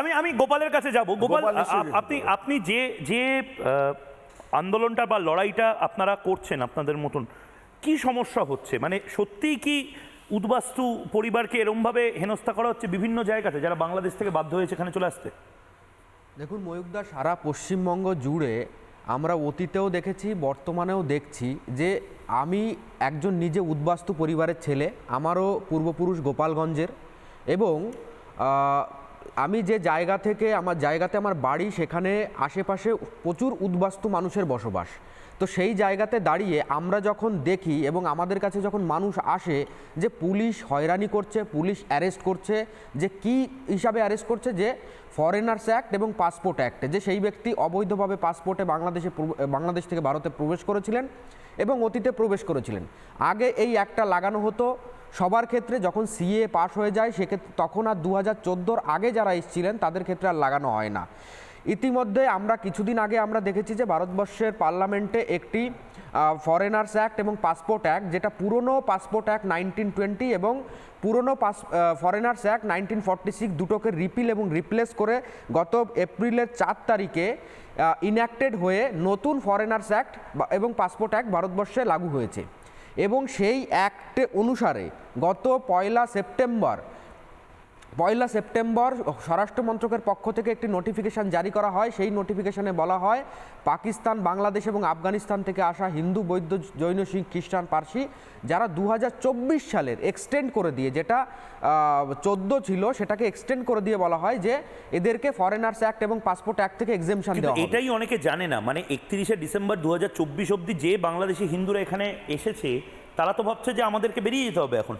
আমি আমি গোপালের কাছে যাব। গোপাল আপনি আপনি যে যে আন্দোলনটা বা লড়াইটা আপনারা করছেন আপনাদের মতন কি সমস্যা হচ্ছে? মানে সত্যিই কি উদ্বাস্তু পরিবারকে এরমভাবে হেনস্থা করা হচ্ছে বিভিন্ন জায়গাতে যারা বাংলাদেশ থেকে বাধ্য হয়েছে এখানে চলে আসতে? দেখুন ময়ূকদা সারা পশ্চিমবঙ্গ জুড়ে আমরা অতীতেও দেখেছি বর্তমানেও দেখছি যে আমি একজন নিজে উদ্বাস্তু পরিবারের ছেলে আমারও পূর্বপুরুষ গোপালগঞ্জের এবং আমি যে জায়গা থেকে আমার জায়গাতে আমার বাড়ি, সেখানে আশেপাশে প্রচুর উদ্বাস্তু মানুষের বসবাস। তো সেই জায়গাতে দাঁড়িয়ে আমরা যখন দেখি এবং আমাদের কাছে যখন মানুষ আসে যে পুলিশ হয়রানি করছে, পুলিশ অ্যারেস্ট করছে, যে কি হিসাবে অ্যারেস্ট করছে, যে ফরেনার্স অ্যাক্ট এবং পাসপোর্ট অ্যাক্ট, যে সেই ব্যক্তি অবৈধভাবে পাসপোর্টে বাংলাদেশে বাংলাদেশ থেকে ভারতে প্রবেশ করেছিলেন এবং অতীতে প্রবেশ করেছিলেন। আগে এই অ্যাক্টটা লাগানো হতো সবার ক্ষেত্রে যখন সিএ পাস হয়ে যায়, সেক্ষেত্রে তখন আর দু হাজার আগে যারা এসেছিলেন, তাদের ক্ষেত্রে আর লাগানো হয় না। ইতিমধ্যে আমরা কিছুদিন আগে আমরা দেখেছি যে, ভারতবর্ষের পার্লামেন্টে একটি ফরেনার্স অ্যাক্ট এবং পাসপোর্ট অ্যাক্ট যেটা পুরনো পাসপোর্ট অ্যাক্ট নাইনটিন টোয়েন্টি এবং পুরনো pass foreigners act nineteen forty six দুটোকে রিপিল এবং রিপ্লেস করে গত এপ্রিলের চার তারিখে ইনঅ্যাক্টেড হয়ে নতুন ফরেনার্স অ্যাক্ট এবং পাসপোর্ট অ্যাক্ট ভারতবর্ষে লাগু হয়েছে। এবং সেই অ্যাক্ট অনুসারে গত পয়লা সেপ্টেম্বর পয়লা সেপ্টেম্বর স্বরাষ্ট্র মন্ত্রকের পক্ষ থেকে একটি নোটিফিকেশন জারি করা হয়। সেই নোটিফিকেশানে বলা হয় পাকিস্তান বাংলাদেশ এবং আফগানিস্তান থেকে আসা হিন্দু বৈদ্য জৈন শিখ খ্রিস্টান পার্সি যারা দু হাজার চব্বিশ সালের এক্সটেন্ড করে দিয়ে যেটা চোদ্দ ছিল সেটাকে এক্সটেন্ড করে দিয়ে বলা হয় যে এদেরকে ফরেনার্স অ্যাক্ট এবং পাসপোর্ট অ্যাক্ট থেকে এক্সেমশন দেওয়া এটাই অনেকে জানে না। মানে একত্রিশে ডিসেম্বর দু হাজার চব্বিশ অব্দি যে বাংলাদেশি হিন্দুরা এখানে এসেছে তারা তো ভাবছে যে আমাদেরকে বেরিয়ে যেতে হবে এখন।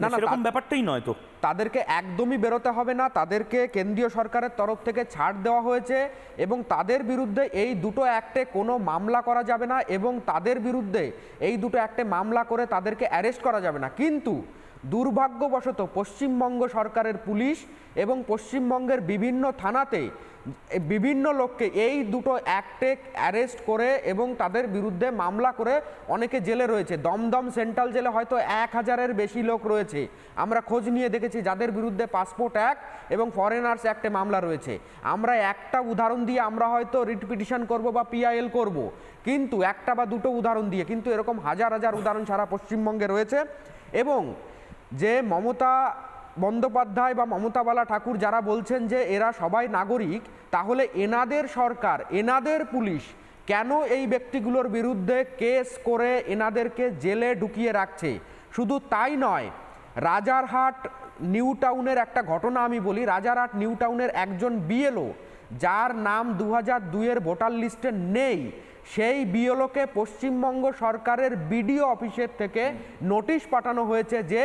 না, সেরকম ব্যাপারটাই নয় তো। তাদেরকে একদমই বেরোতে হবে না তাদেরকে কেন্দ্রীয় সরকারের তরফ থেকে ছাড় দেওয়া হয়েছে এবং তাদের বিরুদ্ধে এই দুটো অ্যাক্টে কোনো মামলা করা যাবে না এবং তাদের বিরুদ্ধে এই দুটো অ্যাক্টে মামলা করে তাদেরকে অ্যারেস্ট করা যাবে না। কিন্তু দুর্ভাগ্যবশত পশ্চিমবঙ্গ সরকারের পুলিশ এবং পশ্চিমবঙ্গের বিভিন্ন থানাতে বিভিন্ন লোককে এই দুটো অ্যাক্টে অ্যারেস্ট করে এবং তাদের বিরুদ্ধে মামলা করে অনেকে জেলে রয়েছে। দমদম সেন্ট্রাল জেলে হয়তো এক হাজারের বেশি লোক রয়েছে। আমরা খোঁজ নিয়ে দেখেছি যাদের বিরুদ্ধে পাসপোর্ট অ্যাক্ট এবং ফরেনার্স অ্যাক্টে মামলা রয়েছে। আমরা একটা উদাহরণ দিয়ে আমরা হয়তো রিট পিটিশন করব বা পিআইএল করব। কিন্তু একটা বা দুটো উদাহরণ দিয়ে, কিন্তু এরকম হাজার হাজার উদাহরণ সারা পশ্চিমবঙ্গে রয়েছে। এবং যে মমতা বন্দ্যোপাধ্যায় বা মমতাবালা ঠাকুর যারা বলছেন যে এরা সবাই নাগরিক, তাহলে এনাদের সরকার, এনাদের পুলিশ কেন এই ব্যক্তিগুলোর বিরুদ্ধে কেস করে এনাদেরকে জেলে ঢুকিয়ে রাখছে? শুধু তাই নয়, রাজারহাট নিউ টাউনের একটা ঘটনা আমি বলি, রাজারহাট নিউ টাউনের একজন বিএলও, যার নাম দু হাজার দুইয়ের ভোটার লিস্টে নেই সেই বিএলওকে পশ্চিমবঙ্গ সরকারের বিডিও অফিসের থেকে নোটিশ পাঠানো হয়েছে যে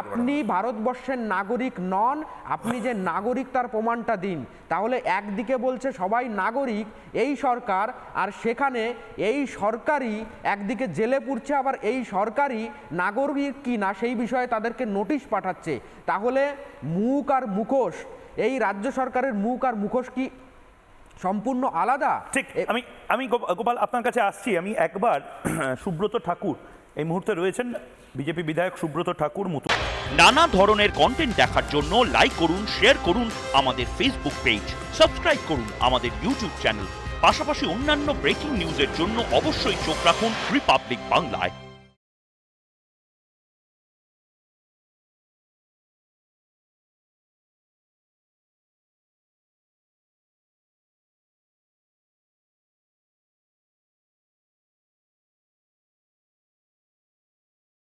আপনি ভারতবর্ষের নাগরিক নন আপনি যে নাগরিক তার প্রমাণটা দিন। তাহলে একদিকে বলছে সবাই নাগরিক এই সরকার আর সেখানে এই সরকারই একদিকে জেলে পুড়ছে আবার এই সরকারই নাগরিক কি না সেই বিষয়ে তাদেরকে নোটিশ পাঠাচ্ছে। তাহলে মুখ আর মুখোশ এই রাজ্য সরকারের মুখ আর মুখোশ কি সম্পূর্ণ আলাদা। ঠিক আমি আমি গোপ- গোপাল আপনার কাছে আসছি। আমি একবার সুব্রত ঠাকুর এই মুহূর্তে রয়েছেন বিজেপি বিধায়ক সুব্রত ঠাকুর মতো। নানা ধরনের কন্টেন্ট দেখার জন্য লাইক করুন শেয়ার করুন আমাদের ফেসবুক পেজ সাবস্ক্রাইব করুন আমাদের ইউটিউব চ্যানেল পাশাপাশি অন্যান্য ব্রেকিং নিউজের জন্য অবশ্যই চোখ রাখুন রিপাবলিক বাংলায়